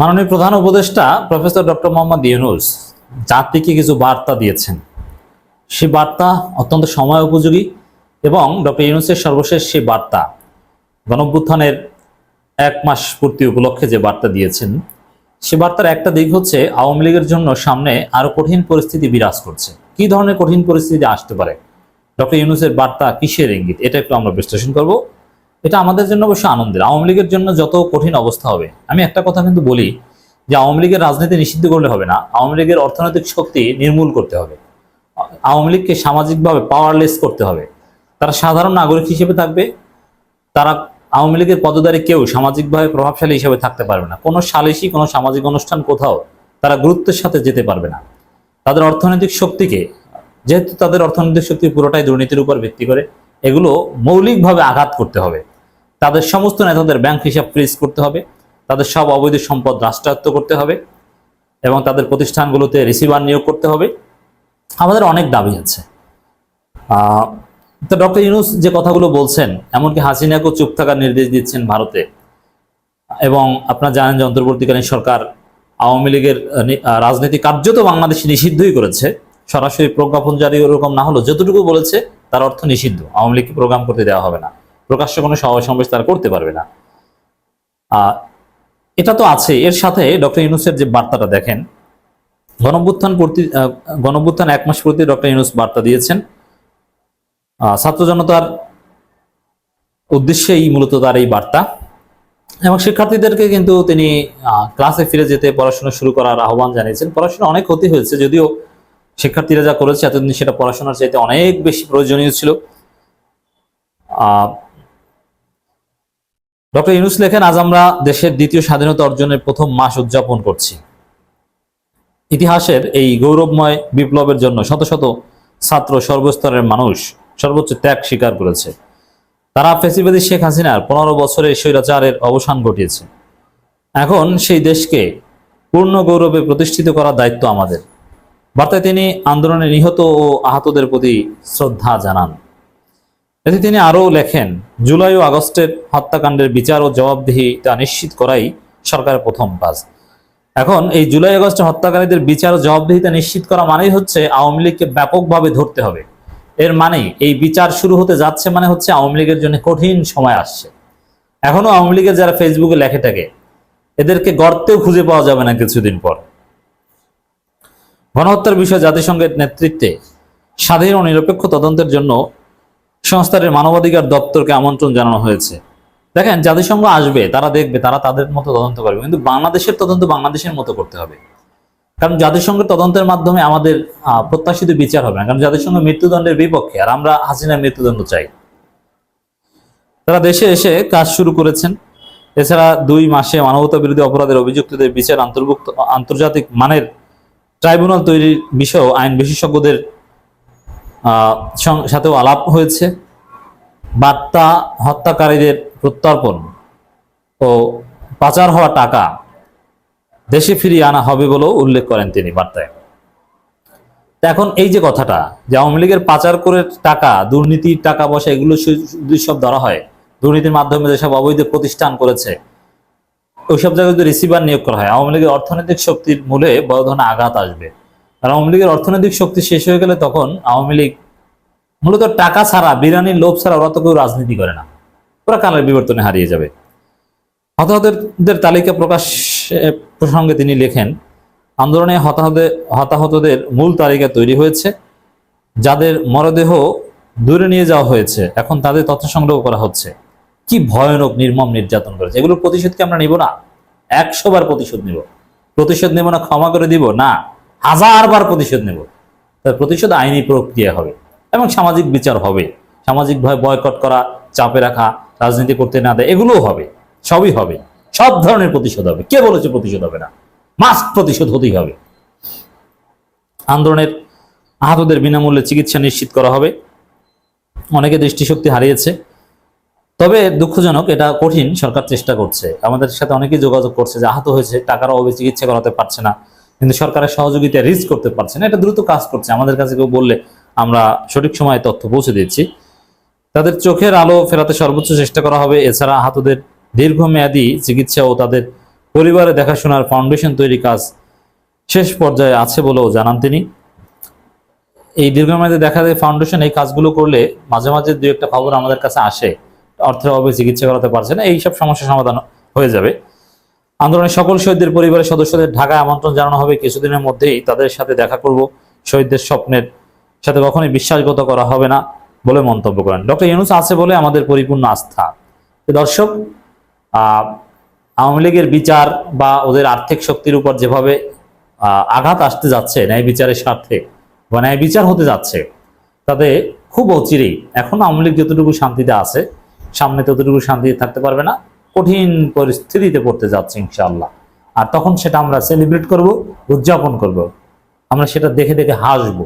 মাননীয় প্রধান উপদেষ্টা প্রফেসর ডক্টর মোহাম্মদ ইউনুস জাতিকে কিছু বার্তা দিয়েছেন। সে বার্তা অত্যন্ত সময় উপযোগী এবং ডক্টর ইউনুসের সর্বশেষ সেই বার্তা গণভ্যুত্থানের এক মাস পূর্তি উপলক্ষে যে বার্তা দিয়েছেন, সে বার্তার একটা দিক হচ্ছে আওয়ামী লীগের জন্য সামনে আরও কঠিন পরিস্থিতি বিরাজ করছে। কি ধরনের কঠিন পরিস্থিতি আসতে পারে? ডক্টর ইউনুসের বার্তা কিসের ইঙ্গিত? এটা একটু আমরা বিশ্লেষণ করব। এটা আমাদের জন্য অবশ্য আনন্দের। আওয়ামী লীগের জন্য যত কঠিন অবস্থা হবে, আমি একটা কথা কিন্তু বলি যে আওয়ামী লীগের রাজনীতি নিষিদ্ধ করলে হবে না, আওয়ামী লীগের অর্থনৈতিক শক্তি নির্মূল করতে হবে। আওয়ামী লীগকে সামাজিকভাবে পাওয়ারলেস করতে হবে। তারা সাধারণ নাগরিক হিসেবে থাকবে, তারা আওয়ামী লীগের পদধারী কেউ সামাজিকভাবে প্রভাবশালী হিসেবে থাকতে পারবে না। কোনো সালিসি কোনো সামাজিক অনুষ্ঠান কোথাও তারা গুরুত্বের সাথে যেতে পারবে না। তাদের অর্থনৈতিক শক্তিকে, যেহেতু তাদের অর্থনৈতিক শক্তি পুরোটাই দুর্নীতির উপর ভিত্তি করে, এগুলো মৌলিকভাবে আঘাত করতে হবে। তাদের সমস্ত নেতাদের ব্যাংক হিসাব ফ্রিজ করতে হবে, তাদের সব অবৈধ সম্পদ রাষ্ট্রায়ত্ত করতে হবে এবং তাদের প্রতিষ্ঠানগুলোতে রিসিভার নিয়োগ করতে হবে। আমাদের অনেক দাবি আছে। তো ডক্টর ইউনুস যে কথাগুলো বলছেন, এমনকি হাসিনাকেও চুপ থাকার নির্দেশ দিচ্ছেন ভারতে। এবং আপনারা জানেন যে অন্তর্বর্তীকালীন সরকার আওয়ামী লীগের রাজনীতি কার্যত বাংলাদেশে নিষিদ্ধই করেছে। সরাসরি প্রজ্ঞাপন জারি ওরকম না হলো যতটুকু বলেছে, তার অর্থ নিষিদ্ধ। আওয়ামী লীগকে প্রোগ্রাম করতে দেওয়া হবে না। প্রকাশ্য কোনো সভা সমাবেশ তারা করতে পারবে না। এটা তো আছে। এর সাথে ডক্টর ইউনুসের যে বার্তাটা দেখেন, গণভ্যুত্থান প্রতি গণভ্যুত্থান এক মাস প্রতি ডক্টর ইউনুস বার্তা দিয়েছেন। ছাত্র জনতার উদ্দেশ্যেই মূলত তার এই বার্তা। এবং শিক্ষার্থীদেরকে কিন্তু তিনি ক্লাসে ফিরে যেতে পড়াশোনা শুরু করার আহ্বান জানিয়েছেন। পড়াশোনা অনেক ক্ষতি হয়েছে, যদিও শিক্ষার্থীরা যা করেছে, এতদিন সেটা পড়াশোনার চাইতে অনেক বেশি প্রয়োজনীয় ছিল। ডক্টর ইউনুস লেখেন, আজ আমরা দেশের দ্বিতীয় স্বাধীনতা অর্জনের প্রথম মাস উদযাপন করছি। ইতিহাসের এই গৌরবময় বিপ্লবের জন্য শত শত ছাত্র সর্বস্তরের মানুষ সর্বোচ্চ ত্যাগ স্বীকার করেছে। তারা ফেসিবাদী শেখ হাসিনার পনেরো বছরের স্বৈরাচারের অবসান ঘটিয়েছে। এখন সেই দেশকে পূর্ণ গৌরবে প্রতিষ্ঠিত করার দায়িত্ব আমাদের। বার্তায় তিনি আন্দোলনে নিহত ও আহতদের প্রতি শ্রদ্ধা জানান। এতে তিনি আরও লেখেন, জুলাই ও আগস্টের হত্যাকাণ্ডের বিচার ও জবাবদিহি তা নিশ্চিত করাই সরকারের প্রথম কাজ। এখন এই জুলাই আগস্টে হত্যাকারীদের বিচার ও জবাবদিহিতা নিশ্চিত করা মানেই হচ্ছে আওয়ামী লীগকে ব্যাপকভাবে ধরতে হবে। এর মানে এই বিচার শুরু হতে যাচ্ছে মানে হচ্ছে আওয়ামী লীগের জন্য কঠিন সময় আসছে। এখনও আওয়ামী লীগের যারা ফেসবুকে লেখে থাকে, এদেরকে গর্তেও খুঁজে পাওয়া যাবে না কিছুদিন পর। গণহত্যার বিষয়ে জাতিসংঘের নেতৃত্বে স্বাধীন ও নিরপেক্ষ তদন্তের জন্য সংস্থাটির মানবাধিকার দপ্তরকে আমন্ত্রণ জানানো হয়েছে। দেখেন, জাতিসংঘ আসবে, তারা দেখবে, তারা তাদের মতো তদন্ত করবে। কিন্তু বাংলাদেশের তদন্ত বাংলাদেশের মতো করতে হবে। কারণ জাতিসংঘের তদন্তের মাধ্যমে আমাদের প্রত্যাশিত বিচার হবে না। কারণ জাতিসংঘ মৃত্যুদণ্ডের বিপক্ষে, আর আমরা হাসিনার মৃত্যুদণ্ড চাই। তারা দেশে এসে কাজ শুরু করেছেন। এছাড়া দুই মাসে মানবতা বিরোধী অপরাধের অভিযুক্তদের বিচার অন্তর্ভুক্ত আন্তর্জাতিক মানের ট্রাইব্যুনাল তৈরির বিষয়েও আইন বিশেষজ্ঞদের সাথেও আলাপ হয়েছে। বার্তা হত্যাকারীদের প্রত্যর্পণ ও পাচার হওয়া টাকা দেশে ফিরিয়ে আনা হবে বলেও উল্লেখ করেন তিনি বার্তায়। এখন এই যে কথাটা যে আওয়ামী লীগের পাচার করে টাকা, দুর্নীতির টাকা পয়সা, এগুলো সব ধরা হয়, দুর্নীতির মাধ্যমে যেসব অবৈধ প্রতিষ্ঠান করেছে, ওইসব জায়গায় যদি রিসিভার নিয়োগ করা হয়, আওয়ামী লীগের অর্থনৈতিক শক্তির মূলে বড় ধরনের আঘাত আসবে। আর আওয়ামী লীগের অর্থনৈতিক শক্তি শেষ হয়ে গেলে তখন আওয়ামী লীগ মূলত টাকা ছাড়া, বিরানির লোভ ছাড়া ওরা তো কেউ রাজনীতি করে না। ওরা কালের বিবর্তনে হারিয়ে যাবে। হতাহতদের তালিকা প্রকাশ প্রসঙ্গে তিনি লেখেন, আন্দোলনে হতাহতদের হতাহতদের মূল তালিকা তৈরি হয়েছে। যাদের মরদেহ দূরে নিয়ে যাওয়া হয়েছে, এখন তাদের তথ্য সংগ্রহ করা হচ্ছে। কি ভয়ানক, নির্মম নির্যাতন করেছে। এগুলোর প্রতিশোধ কি আমরা নিব না? একশো বার প্রতিশোধ নিব। প্রতিশোধ নেব না, ক্ষমা করে দিব? না। হাজার বার প্রতিশোধ নেব। তার প্রতিশোধ আইনি প্রক্রিয়া হবে এবং সামাজিক বিচার হবে। সামাজিকভাবে বয়কট করা, চাপে রাখা, রাজনীতি করতে না দেয়, এগুলোও হবে। সবই হবে। সব ধরনের প্রতিশোধ হবে। কে বলেছে প্রতিশোধ হবে না? মাস্ক প্রতিশোধ হতেই হবে। আন্দোলনের আহতদের বিনামূল্যে চিকিৎসা নিশ্চিত করা হবে। অনেকে দৃষ্টিশক্তি হারিয়েছে। তবে দুঃখজনক, এটা কঠিন। সরকার চেষ্টা করছে। আমাদের সাথে অনেকেই যোগাযোগ করছে যে আহত হয়েছে, টাকার অভাবে চিকিৎসা করাতে পারছে না। কিন্তু সরকারের সহযোগিতা রিস্ক করতে পারছে না। এটা দ্রুত কাজ করছে। আমাদের কাছে কেউ বললে আমরা সঠিক সময়ে তথ্য পৌঁছে দিচ্ছি। তাদের চোখের আলো ফেরাতে সর্বোচ্চ চেষ্টা করা হবে। এছাড়া আহতদের দীর্ঘমেয়াদী চিকিৎসা ও তাদের পরিবারে দেখাশোনার ফাউন্ডেশন তৈরি কাজ শেষ পর্যায়ে আছে বলেও জানান তিনি। এই দীর্ঘমেয়াদে দেখা যায় ফাউন্ডেশন এই কাজগুলো করলে মাঝে মাঝে দু একটা খবর আমাদের কাছে আসে। অর্থের অভাবে চিকিৎসা করাতে পারছে না। এইসব সমস্যার সমাধান হয়ে যাবে। আন্দোলনের সকল শহীদদের পরিবারের সদস্যদের ঢাকায় আমন্ত্রণ জানানো হবে। কিছুদিনের মধ্যেই তাদের সাথে দেখা করব। শহীদদের স্বপ্নের সাথে কখনোই বিশ্বাসগত করা হবে না বলে মন্তব্য করেন। ডক্টর ইউনুস আছে বলে আমাদের পরিপূর্ণ আস্থা। দর্শক আওয়ামী লীগের বিচার বা ওদের আর্থিক শক্তির উপর যেভাবে আঘাত আসতে যাচ্ছে, ন্যায় বিচারের স্বার্থে বা ন্যায় বিচার হতে যাচ্ছে, তাতে খুব অচিরেই, এখন আওয়ামী লীগ যতটুকু শান্তিতে আছে, সামনে ততটুকু শান্তিতে থাকতে পারবে না। কঠিন পরিস্থিতিতে পড়তে যাচ্ছে ইনশাআল্লাহ। আর তখন সেটা আমরা সেলিব্রেট করব, উদযাপন করব। আমরা সেটা দেখে দেখে হাসবো।